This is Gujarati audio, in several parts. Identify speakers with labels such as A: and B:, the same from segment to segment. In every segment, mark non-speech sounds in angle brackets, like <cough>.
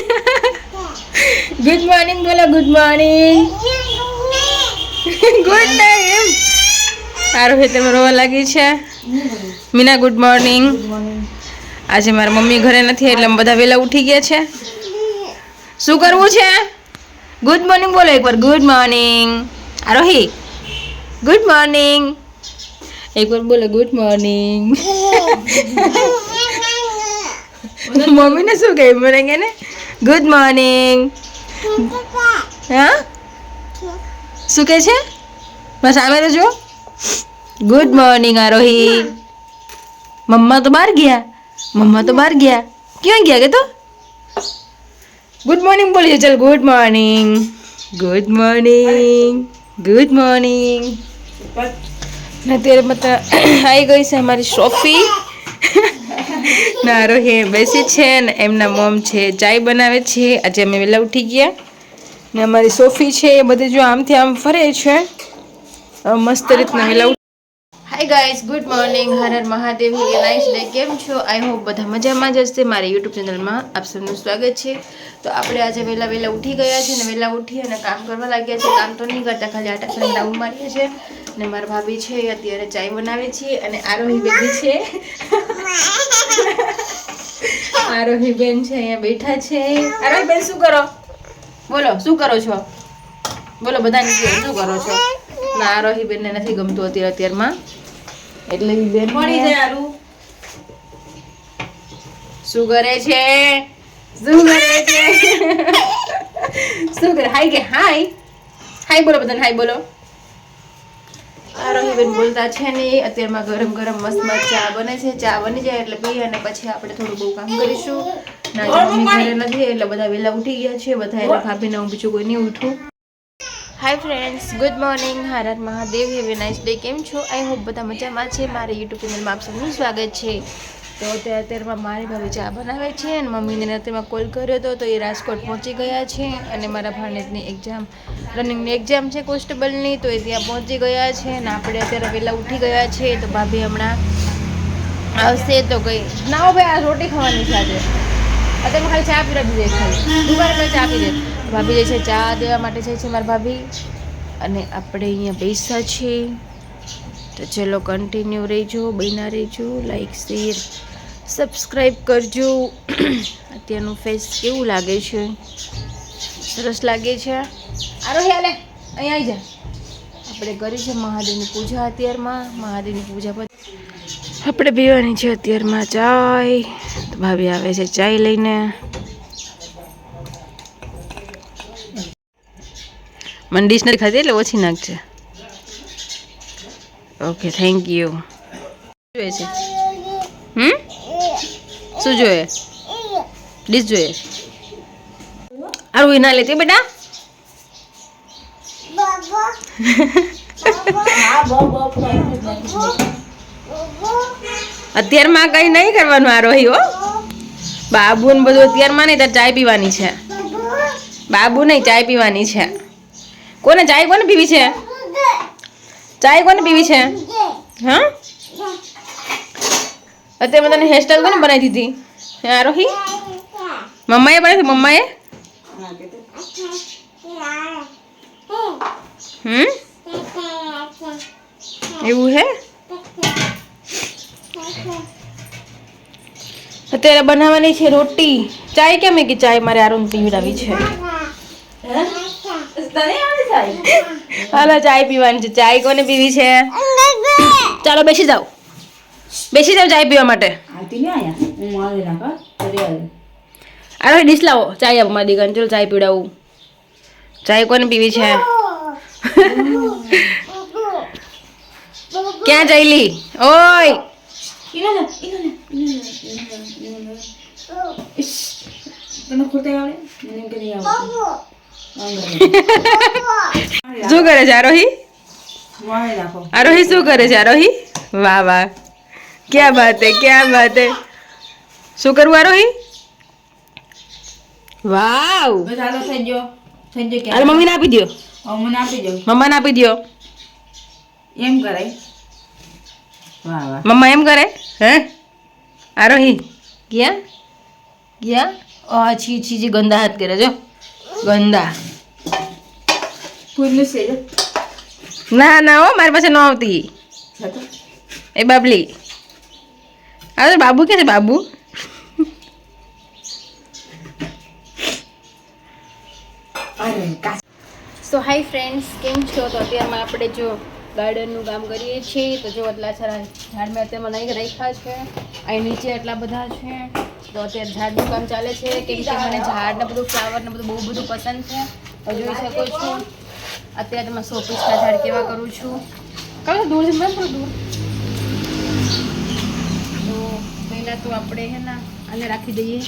A: <laughs> ગુડ મોર્નિંગ બોલો ગુડ મોર્નિંગ ગુડ નાઇટ સારું છે તમે રોવા લાગી છે? મીના ગુડ મોર્નિંગ આજે મારા મમ્મી ઘરે નથી એટલે બધા વહેલા ઉઠી ગયા છે. શું કરવું છે? ગુડ મોર્નિંગ બોલો એકવાર. Good morning Arohi good morning એકવાર બોલો ગુડ મોર્નિંગ <laughs> <laughs> મમ્મીને શું કહે મને કે ને ગુડ મોર્નિંગ હા શું કહે છે? બસ સામે રહેજો ગુડ મોર્નિંગ આરોહી મમ્મા તો બહાર ગયા. મમ્મા તો બહાર ગયા. ક્યાં ગયા કે તો? ગુડ મોર્નિંગ બોલીએ ચાલ good morning good morning good morning અત્યારે મતલબ <coughs> આવી ગઈ છે અમારી સોફી <laughs> ના હે બેસી છે ને એમના મોમ છે. ચાય બનાવે છે. આજે અમે વહેલા ઉઠી ગયા. ને અમારી સોફી છે, એ બધી જો આમથી આમ ફરે છે. મસ્ત રીતના વહેલા hi guys good morning Har Har Mahadev nice day કેમ છો? આઈ હોપ બધા મજામાં જ હશે. મારી યુટ્યુબ ચેનલમાં આપ સૌનું સ્વાગત છે. તો આપણે આજે વહેલા વહેલા ઉઠી ગયા છે ને વહેલા ઉઠી અને કામ કરવા લાગ્યા છે કામ તો નહીં કરતા, ખાલી આટા ખાલી રાઉન્ડ મારીએ છે ને મારા ભાભી છે અત્યારે ચાય બનાવે છે અને આરોહી બેબી છે. આરોહી બેન છે અહીંયા બેઠા છે. આરોહી બેન શું કરો? બોલો શું કરો છો? બોલો બધાને શું કરો છો? ના આરોહી બેનને નથી ગમતું અત્યારે અત્યારમાં. એટલે બેન
B: મળી જાય આરુ
A: શું કરે છે? શું કરે છે? શું કરે? હાય કે હાય. હાય બોલો બધાને હાય બોલો. આરોહી બેન બોલતા છે ને અત્યારમાં ગરમ ગરમ મસ્ત ચા બને છે. ચા બની જાય એટલે પી અને પછી આપણે થોડું બહુ કામ કરીશું. ના મમ્મી ઘરે નથી એટલે બધા વહેલા ઉઠી ગયા છે. બધા એટલે ભાભીને હું બીજું કોઈ નહીં ઉઠું. Hi friends good morning Har Mahadev have a nice day કેમ છો? આઈ હોપ બધા મજામાં છે. મારી યુટ્યુબ ચેનલમાં આપ સૌનું સ્વાગત છે. તો અત્યારે અત્યારમાં મારી ભાભી ચા બનાવે છે અને મમ્મીને અત્યારમાં કોલ કર્યો હતો, તો એ રાજકોટ પહોંચી ગયા છે અને મારા ભાણેજની એક્ઝામ રનિંગની એક્ઝામ છે કોન્સ્ટેબલની, તો એ ત્યાં પહોંચી ગયા છે અને આપણે અત્યારે વહેલા ઉઠી ગયા છે, તો ભાભી હમણાં આવશે તો કઈ ના હો ભાઈ, આ રોટી ખાવાની આજે. અત્યારે ખાલી ચા પીરાવી દે ખાલી. પેલા ચા પી દે ભાભી જે છે ચા દેવા માટે જાય છે મારા ભાભી. અને આપણે અહીંયા બેસા છે તો ચલો કન્ટિન્યુ રહેજો, બન્યા રહેજો લાઈક શેર સબસ્ક્રાઈબ કરજો. અત્યારનું ફેસ કેવું લાગે છે? સરસ લાગે છે? આરો હેલે અહીંયા જા. આપણે કરી છે મહાદેવની પૂજા અત્યારમાં, મહાદેવની પૂજા પછી. આપણે પીવાની છે અત્યારમાં ચાય. ભાભી આવે છે ચાય લઈને. મને ડિશનરી ખાધી એટલે ઓછી નાખજે ઓકે થેન્ક યુ જોઈએ છે હમ શું જોઈએ? ડીશ જોઈએ. આરું ના લેતી બેટા? અત્યારમાં કઈ નહીં કરવાનું આ રોહી હો. બાબુ ને બધું અત્યારમાં નહીં, તાર ચાય પીવાની છે. બાબુ નહીં, ચાય પીવાની છે. કોને ચાય કોને પીવી છે? ચાય કોને પીવી છે? હા? અત્યારે તને હેરસ્ટાઈલ કોને બનાવી દીધી? હે આરોહી મમ્માએ બનાવી મમ્માએ? હમ? એવું હે? અત્યારે બનાવવાની છે રોટી. ચાય કેમ કે ચાય મારે આરું પીવડાવી છે?
B: થાય <laughs>
A: હાલો ચાય પીવાની છે. ચાય કોને પીવી છે? ચાલો બેસી જાઓ. બેસી જાઓ ચાય પીવા માટે. અરે ડીશ લાવો. ચાય આપો મારી દીકરાને ચલો ચાય પીવડાવું. ચાય કોને પીવી છે? <laughs> ક્યાં જઈલી? ઓય!
B: તને ખોટે આવડે? મને કે નહીં આવડે
A: શું કરે છે આરોહી? આરોહી શું કરે છે આરોહી? વાહ વાહ. ક્યાં વાત હે ક્યાં વાત હે? શું કરવું આરોહી? વાવ.
B: હાલો થઈ ગયો. થઈ ગયો કે
A: હાલ મમ્મીને આપી દો
B: હવે મને આપી દો
A: મમ્માને આપી દો
B: એમ કરાય. વાહ વાહ.
A: મમ્મા એમ કરે? હે? આરોહી. ગયા? ગયા? ઓ છી છી છી ગંદા હાથ કરે જો ગંદા. ના ના હો મારી પાસે ન આવતી. એ બાબલી. અરે બાબુ કે છે બાબુ?
B: અરે
A: સો હાય ફ્રેન્ડ્સ કેમ છો? તો અત્યારમાં આપણે જો ગાર્ડનનું કામ કરીએ છીએ. તો જો એટલા સારા ઝાડ મેં અત્યારે મને રાખ્યા છે. અહીં નીચે એટલા બધા છે. તો અત્યારે ઝાડનું કામ ચાલે છે. કેમ કે મને ઝાડને બધું ફ્લાવરને બધું બહુ બધું પસંદ છે. તો જોઈ શકો છો. અત્યારે તમે સો પીસના ઝાડ કેવા કરું છું. કયું દૂર છે મેં થોડું દૂર. તો પહેલાં તો આપણે હે ને આને રાખી દઈએ.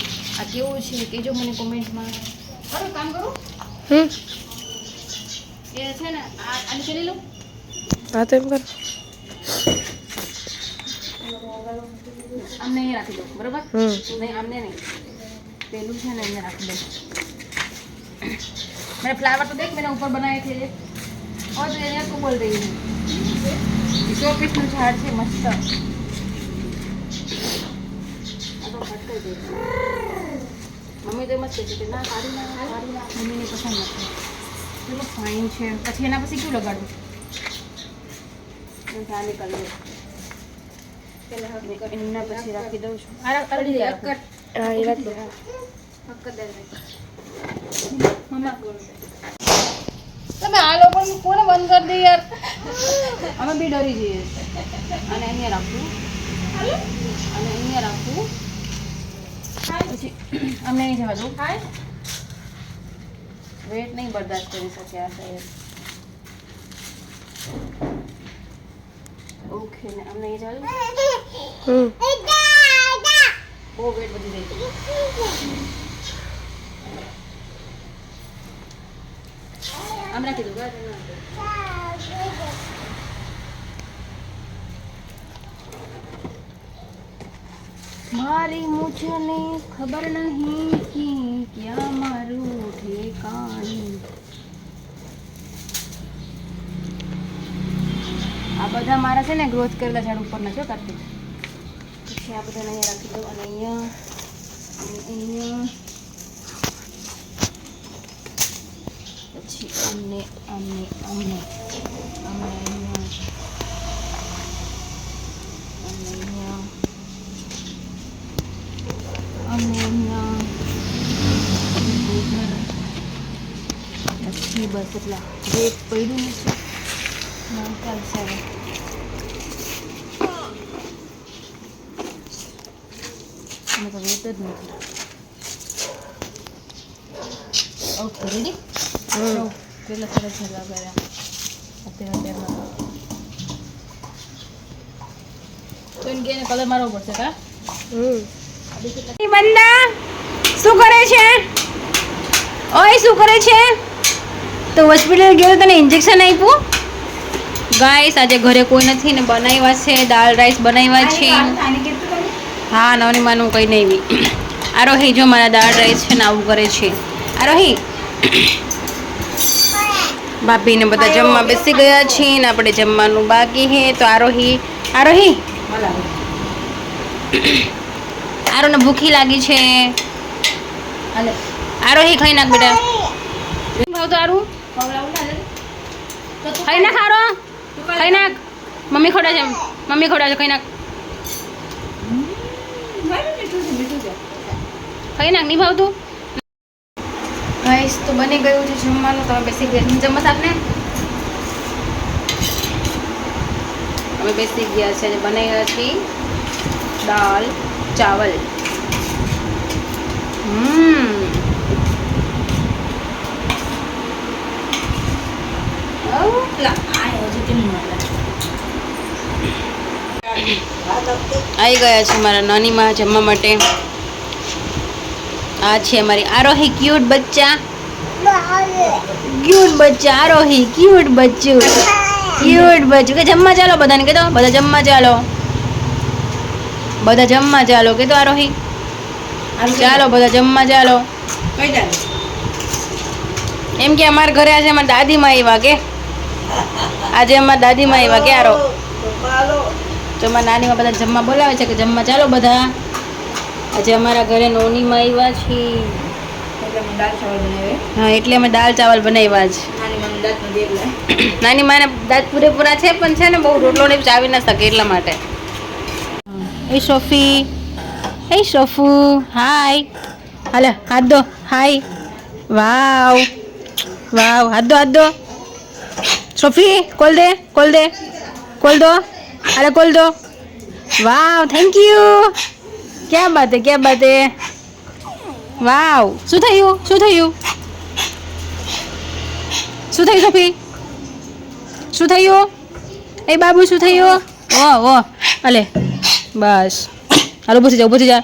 A: આ કેવું છે કહેજો મને કોમેન્ટમાં. સારું કામ કરું. એ છે ને આ આને ચલી લો.
C: હા તો એમ કર
A: આમને અહીંયા રાખી દો બરોબર
C: હમ
A: નહીં આમને નહીં પેલું છે ને અહીંયા રાખી દો मैंने फ्लावर तो देख मैंने ऊपर बनाए थे और तो यहाँ को बोल रही हूँ शो पीस નું ઝાડ છે મસ્ત આ તો કટ કરી દે મમ્મી તો મસ્ત છે કે ના સારી ના સારી ના મમ્મીને પસંદ નથી ચલો ફાઇન છે પછી એના પછી કયું લગાડવું હું ત્યાં નીકળી દઉં એના પછી રાખી દઉં છું આ રાખ- અડી જાય કટ
C: હા એ રાખ દો
A: તમે આ લોકોને કોને બંધ કરી દે યાર અમે બી ડરી જઈએ અને અહીંયા રાખવું અને અહીંયા રાખવું પછી અમને અહીં જવા દઉં વેટ નહીં બરદાસ્ત કરી શકે આ સાહેબ ઓકે ને અમને જવા દઉં
C: હમ.
A: બહુ વેટ વધી જાય રાખી દઉં ગાજર મારી મુझने ખબર નહીં કે ક્યાં મારું ઠેકાણું. આ બધા મારા છે ને ગ્રોથ કરેલા ઝાડ ઉપર નથી કરતી પછી આ બધાને અહીંયા રાખી દઉં અને અહીંયા અહીંયા. પછી અમને અમને અમને અમે અહીંયા. અમને અહીંયા. પછી બસ એટલા. જે પડ્યું ના ચાલશે હવે મને તો વેટ જ નથી ઓકે રેડી કેટલા સરસ ઝઘડા કર્યા અત્યારે અત્યારમાં તો એને કે કલર મારવો પડશે કા બંદા શું કરે છે? ઓય શું કરે છે તો હોસ્પિટલ ગયો તને ઇન્જેક્શન આપ્યું? ગાઈસ આજે ઘરે કોઈ નથી ને બનાવ્યા છે. દાળ રાઈસ બનાવ્યા છે. હા નાની માનું કંઈ નહીં આરોહી જો મારા દાળ રાઈસ છે ને આવું કરે છે. આરોહી ભાભીને બધા જમવા બેસી ગયા છે ને આપણે જમવાનું બાકી છે. તો આરોહી આરોહી આરોને ભૂખી લાગી છે. આરોહી ખાઈ નાખ બેટા. ભાવ તો આરું ખાઈ નાખ આરો ખાઈ નાખ મમ્મી ખોડા છે મમ્મી છે ખાઈ નાખ ખાઈ નાખ નહીં ભાવતું? ગાઈસ તો બની ગયું છે જમવાનું. તમે બેસી ગયા. જમવા આપને અમે બેસી ગયા છે અને બનાવ્યા છે દાલ ચાવલ. હમ. આવી ગયા છે મારા નાની માં જમવા માટે. આ છે અમારી આરોહી ક્યુટ બચ્ચા. ક્યુટ બચ્ચા આરોહી ક્યુટ બચ્ચું. ક્યુટ બચ્ચું. કે જમવા ચાલો બધાને કીધો બધા જમવા ચાલો. બધા જમવા ચાલો કીધો આરોહી. ચાલો બધા જમવા ચાલો.
B: કઈ ચાલે?
A: એમ કે અમારા ઘરે આજે અમારા દાદીમાં આવ્યા કે. આજે અમારા દાદીમાં આવ્યા ક્યારો? આરો તો અમારા નાનીમાં બધા જમવા બોલાવે છે કે જમવા ચાલો બધા? આજે અમારા ઘરે નોનીમાં આવ્યા છીએ.
B: એટલે અમે દાળ ચાવલ
A: હા એટલે અમે દાળ ચાવલ બનાવ્યા છે
B: નાની
A: માને દાંત પૂરેપૂરા છે પણ છે ને બહુ રોટલો ને ચાવી ના શકે એટલા માટે. એ સોફી. એ સોફુ. હાય. હાલે હાથ દો હાય. વાવ. વાવ. હાથ દો હાથ દો સોફી કોલ દે કોલ દે કોલ દો અરે કોલ દો વાવ થેન્ક યુ ક્યાં બાત હે ક્યાં બાત હે વાવ શું થયું શું થયું શું થયું સોફી શું થયું એ બાબુ શું થયું ઓ ઓ અલે બસ હાલો પૂછી થઈ પૂછી જા